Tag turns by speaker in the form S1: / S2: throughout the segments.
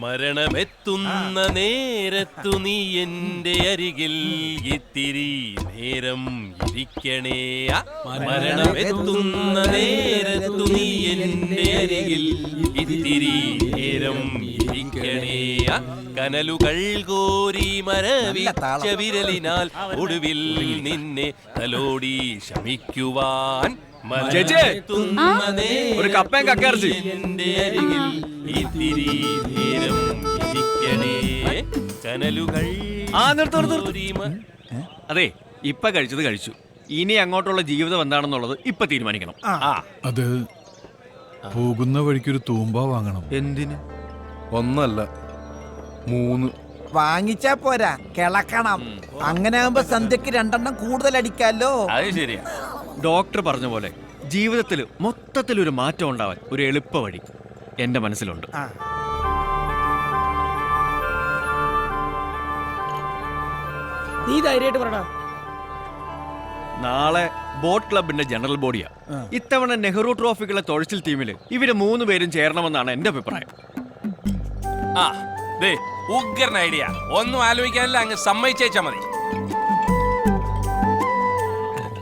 S1: മരണമെത്തുന്ന നേരത്തു നീ എന്റെ അരികിൽ ഇത്തിരി നേരം ഇരിക്കണേ. മരണമെത്തുന്ന നേരത്തു നീ എന്റെ അരികിൽ ഇത്തിരി നേരം ഇരിക്കണേ. കനലുകൾ കോരി മരവിച്ച വിരലിനാൽ ഒടുവിൽ നിന്നെ തലോടി ശമിക്കുവാൻ.
S2: ചേച്ചി, ഒരു കപ്പയും കക്കയിറച്ചി.
S1: എന്റെ അരികിൽ ഇത്തിരി നേരം ഇരിക്കണേ.
S2: ആ, നിർത്ത്, നിർത്ത്, അതെ ഇപ്പൊ കഴിച്ചത് കഴിച്ചു. ഇനി അങ്ങോട്ടുള്ള ജീവിതം എന്താണെന്നുള്ളത് ഇപ്പൊ തീരുമാനിക്കണം. ആ.
S3: അത് പോകുന്ന വഴിക്കൊരു തൂമ്പ വാങ്ങണം.
S2: എന്തിന്?
S4: ഒന്നല്ല മൂന്ന്.
S5: വാങ്ങിച്ചാ പോരാ കിളക്കണം. അങ്ങനെ ആകുമ്പോ സന്ധ്യക്ക് രണ്ടെണ്ണം കൂടുതൽ അടിക്കാലോ
S1: അത് ശരിയാ.
S2: ഡോക്ടർ പറഞ്ഞ പോലെ ജീവിതത്തിൽ മൊത്തത്തിൽ ഒരു മാറ്റം ഉണ്ടാവാൻ ഒരു എളുപ്പ വഴി എന്റെ മനസ്സിലുണ്ട്.
S6: നീ ധൈര്യമായിട്ട് പറടാ.
S2: നാളെ ബോട്ട് ക്ലബിന്റെ ജനറൽ ബോഡിയാ. ഇത്തവണ നെഹ്റു ട്രോഫിക്കുള്ള തൊഴിച്ചിൽ ടീമിൽ ഇവർ മൂന്ന് പേരും ചേരണമെന്നാണ് എന്റെ അഭിപ്രായം.
S1: ആ ദേ ഉഗ്രൻ ഐഡിയ. ഒന്നും ആലോചിക്കാനില്ല അങ്ങ് സമ്മതിച്ചേച്ചാ മതി.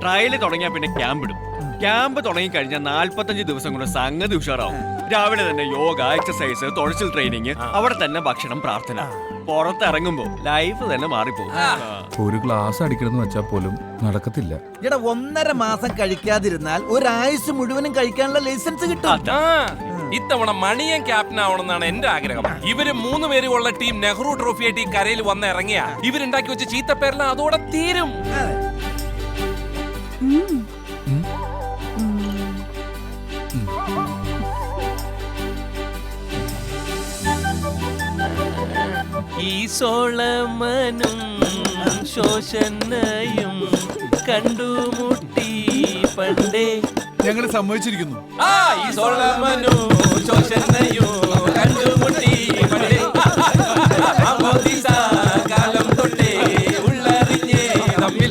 S2: ട്രയൽ തുടങ്ങിയാൽ പിന്നെ ക്യാമ്പ് ഇടും. ക്യാമ്പ് തുടങ്ങി കഴിഞ്ഞാൽ നാല്പത്തഞ്ച് ദിവസം കൊണ്ട് സംഗതി ഉഷാറാവും. രാവിലെ തന്നെ യോഗ എക്സസൈസ് തുഴച്ചിൽ ട്രെയിനിങ് അവിടെ തന്നെ ഭക്ഷണം പ്രാർത്ഥന. പുറത്തിറങ്ങുമ്പോ ലൈഫ് തന്നെ മാറിപ്പോകും.
S3: ഒരു ഗ്ലാസ് അടിക്കണമെന്ന് വെച്ചാൽ പോലും നടക്കത്തില്ല.
S5: എടാ ഒന്നര മാസം കഴിക്കാതിരുന്നാൽ ഒരാഴ്ച മുഴുവനും കഴിക്കാനുള്ള ലൈസൻസ് കിട്ടും.
S1: ആ. ഇത്തവണ മണിയൻ ക്യാപ്റ്റൻ ആവണമെന്നാണ് എന്റെ ആഗ്രഹം. ഇവർ മൂന്ന് പേരും ഉള്ള ടീം നെഹ്റു ട്രോഫി ആയിട്ട് ഈ കരയിൽ വന്ന് ഇറങ്ങിയ ഇവരുണ്ടാക്കി വെച്ച ചീത്തപ്പേരെല്ലാം അതോടെ തീരും. ഈ സോളമനും ശോഷനയും കണ്ടുമുട്ടി പണ്ടേ
S3: ഞങ്ങൾ സമ്മതിച്ചിരിക്കുന്നു
S1: ആ ഈ സോളമനു ശോഷനയോ കണ്ടുമുട്ടി പണ്ടേ കാലം തൊട്ടേ ഉള്ളറിഞ്ഞേ തമ്മിൽ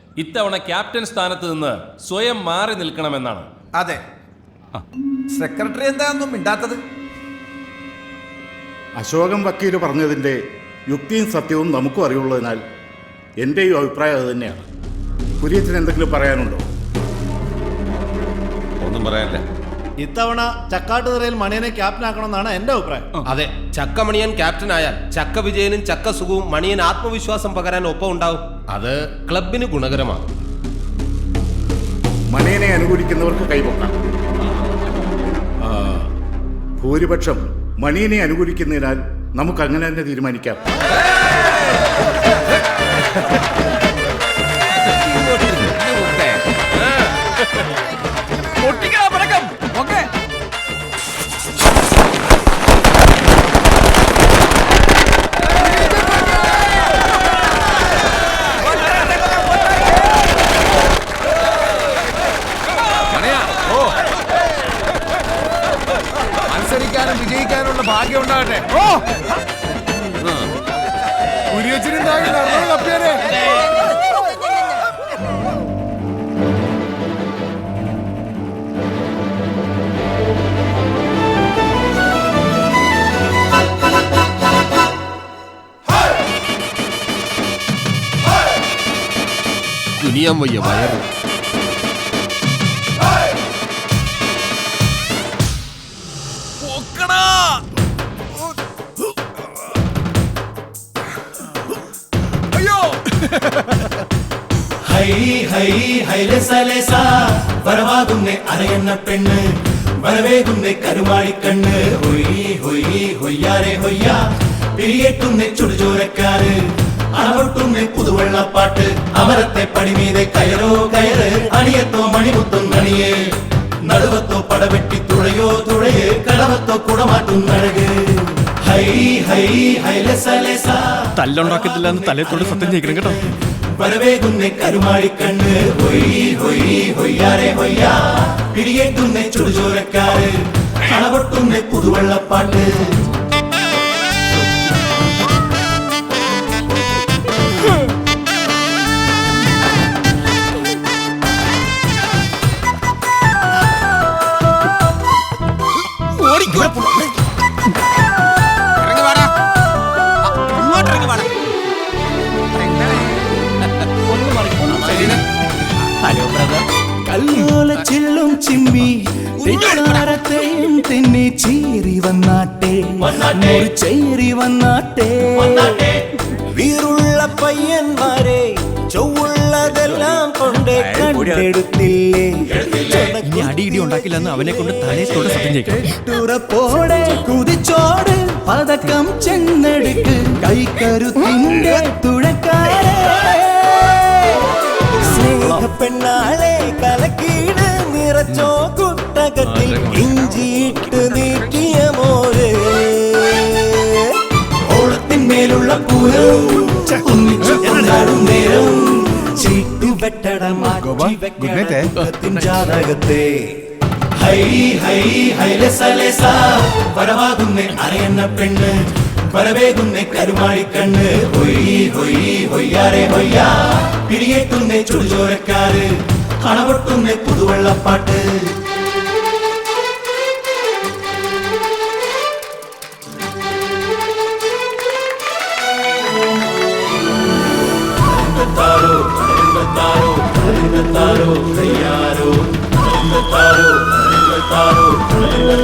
S1: ഇത്തവണ ക്യാപ്റ്റൻ സ്ഥാനത്ത് നിന്ന് സ്വയം മാറി നിൽക്കണമെന്നാണ്.
S5: അതെ. സെക്രട്ടറി എന്താണെന്നും മിണ്ടാത്തത്?
S7: അശോകം വക്കീൽ പറഞ്ഞതിന്റെ യുക്തിയും സത്യവും നമുക്കും അറിയുള്ളതിനാൽ എന്റെയും അഭിപ്രായം അത് തന്നെയാണ്. കുര്യത്തിന് എന്തെങ്കിലും പറയാനുണ്ടോ?
S8: ഒന്നും പറയാനില്ല.
S9: ഇത്തവണ ചക്കാട്ടുതറയിൽ മണിയനെ ക്യാപ്റ്റൻ ആക്കണമെന്നാണ് എന്റെ അഭിപ്രായം.
S10: അതെ ചക്ക മണിയൻ ക്യാപ്റ്റൻ ആയാൽ ചക്ക വിജയനും ചക്ക സുഖവും മണിയൻ ആത്മവിശ്വാസം പകരാൻ ഒപ്പം ഉണ്ടാവും അത് ക്ലബിന് ഗുണകരമാണ്.
S7: മനേനെ അനുകൂലിക്കുന്നവർക്ക് കൈപൊക്കാം ആ, ഭൂരിപക്ഷം മണിയനെ അനുകൂലിക്കുന്നതിനാൽ നമുക്ക് അങ്ങനെ തന്നെ തീരുമാനിക്കാം.
S3: ഉണ്ടാകട്ടെ ഓ കുരിയച്ചനുണ്ടാകില്ല കപ്പിയാരെ
S10: കുനിയാൻ വയ്യ വയറ്
S5: പുതുവെള്ളപ്പാട്ട്. അമരത്തെ പടിമീതെ കയറോ കയറ് അണിയത്തോ മണിമുത്തും മണിയേ നടുവത്തോ പടവെട്ടി തുഴയോ തുഴയേ കടവത്തോ കുടമാറ്റും
S2: തല്ലുണ്ടാക്കത്തില്ല എന്ന് തലയത്തോട് സത്യം ചെയ്യിക്കണം കേട്ടോ.
S5: വരവേകുന്നേ കരുമാടിക്കണ്ണ് ഹൊയ് ഹൊയ് ഹൊയ്യാരെ ഹൊയ്യാ. പിടിയേറ്റുന്നേ ചുടുചോരക്കാര് അണപൊട്ടുന്നേ പുതുവെള്ളപ്പാട്ട്.
S11: കല്ലോല ചില്ലും ചിമ്മി തെറ്റാരത്തെയും തെന്നി ചീറി വന്നാട്ടെ. ചേരി വന്നാട്ടെ. വീറുള്ള പയ്യന്മാരെ ചൊവ്വുള്ളതെല്ലാം കൊണ്ട് കണ്ടെടുത്തില്ലേ?
S2: ഇനി അവനെ കൊണ്ട് തലയത്തോട് സത്യം ചെയ്യിക്കണം.
S11: തുറപ്പോടെ കുതിച്ചോട് പതക്കം ചെന്നെടുക്ക്. കൈക്കരുത്തിന്റെ തുഴക്കാരെ. സ്നേഹപ്പെണ്ണാളെ കലക്കീട് നിറച്ചോ കുട്ടകത്തിൽ ഇഞ്ചിയിട്ട് നീട്ടിയ മോര്. ഓളത്തിന്മേലുള്ള പൂരം ഒന്നിച്ചു കൊണ്ടാടും നേരം. ചീട്ടുവെട്ടട മാറ്റി വെക്കടത്തിൻ ജാതകത്തെ. ഹൈ ഹൈ ഹൈലസലേസ വരവാകുന്നേ അറിയുന്ന പെണ്ണ്. വരവേകുന്നേ കരുമാളിക്കണ്ണ്. ഹൊയ് ഹൊയ് ഹൊയ്യാരെ ഹൊയ്യാ. പിടിയേറ്റുന്നേ ചുടുചോരക്കാര്. അണപൊട്ടുന്നേ പുതുവെള്ളപ്പാട്ട്. താരോ താരോ താരോ കയ്യാരോ താരോ താരോ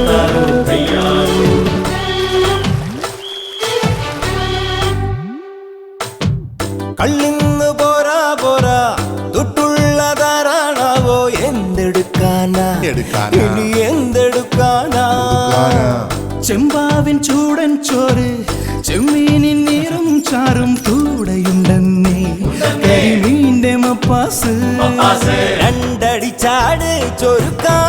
S11: താരോ കയ്യാരോ കള്ളിന്ന് പോരാ പോരാ തൊട്ടുള്ളതാരാണാവോ എന്തെടുക്കാനാ? ഇനി എന്തെടുക്കാനാ? ചെമ്പാവിൻ ചൂടൻ ചോറ് ചെമ്മീനിൻ നീറും ചാറും കൂടെയുണ്ടെന്നേ. കരിമീന്റെ മപ്പാസ്. രണ്ടടി ചാട് ചൊരുക്കാതെ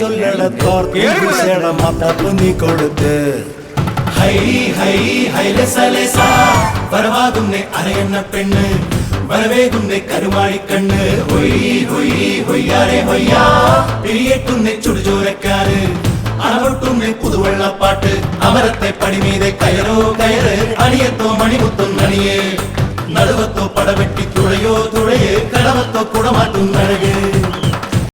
S11: ചൊല്ലടത്തോർത്ത് നീ കൊടുത്ത് ഹൈ ഹൈ ഹൈലസലേസ വരവാകുന്നേ അരയണ്ണ പെണ്ണ് വരവേകുന്നേ കരുമാടിക്കണ്ണ് ഹൊയ് ഹൊയ് ഹൊയ്യാരെ ഹൊയ്യാ പിരിയേറ്റുന്നേ ചുടുചോരക്കാര് അണപൊട്ടുന്നേ പുതുവെള്ളപ്പാട്ട് അമരത്തെ പടിമീതെ കയറോ കയറ് അണിയത്തോ മണിമുത്തും നണിയേ നടുവത്തോ പടവെട്ടി തുഴയോ തുഴയേ കടവത്തോ കുടമാറ്റും നഴകേ